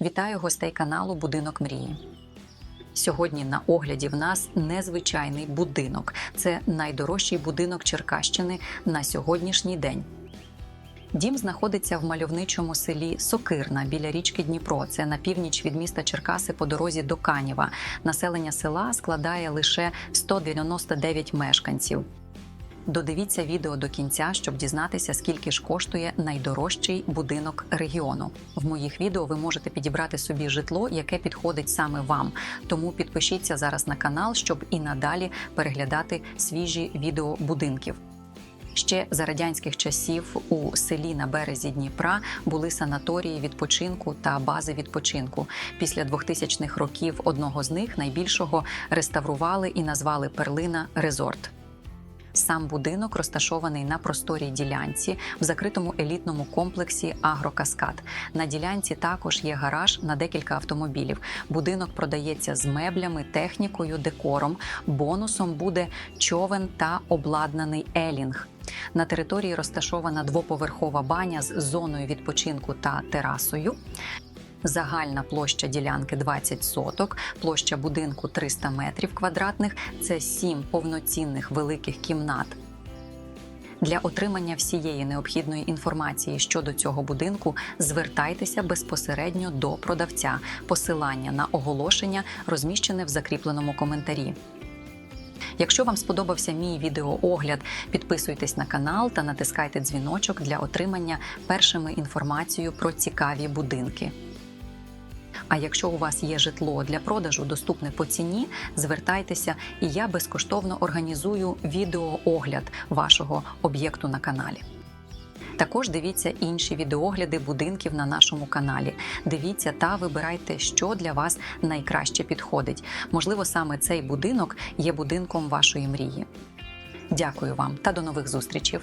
Вітаю гостей каналу Будинок мрії. Сьогодні на огляді в нас незвичайний будинок. Це найдорожчий будинок Черкащини на сьогоднішній день. Дім знаходиться в мальовничому селі Сокирна біля річки Дніпро. Це на північ від міста Черкаси по дорозі до Канєва. Населення села складає лише 199 мешканців. Додивіться відео до кінця, щоб дізнатися, скільки ж коштує найдорожчий будинок регіону. В моїх відео ви можете підібрати собі житло, яке підходить саме вам. Тому підпишіться зараз на канал, щоб і надалі переглядати свіжі відео будинків. Ще за радянських часів у селі на березі Дніпра були санаторії відпочинку та бази відпочинку. Після 2000-х років одного з них найбільшого реставрували і назвали Перлина Резорт. Сам будинок розташований на просторій ділянці в закритому елітному комплексі Агрокаскад. На ділянці також є гараж на декілька автомобілів. Будинок продається з меблями, технікою, декором. Бонусом буде човен та обладнаний елінг. На території розташована двоповерхова баня з зоною відпочинку та терасою. Загальна площа ділянки 20 соток, площа будинку 300 метрів квадратних. Це сім повноцінних великих кімнат. Для отримання всієї необхідної інформації щодо цього будинку звертайтеся безпосередньо до продавця. Посилання на оголошення розміщене в закріпленому коментарі. Якщо вам сподобався мій відеоогляд, підписуйтесь на канал та натискайте дзвіночок для отримання першими інформацію про цікаві будинки. А якщо у вас є житло для продажу доступне по ціні, звертайтеся, і я безкоштовно організую відеоогляд вашого об'єкту на каналі. Також дивіться інші відеогляди будинків на нашому каналі. Дивіться та вибирайте, що для вас найкраще підходить. Можливо, саме цей будинок є будинком вашої мрії. Дякую вам та до нових зустрічей!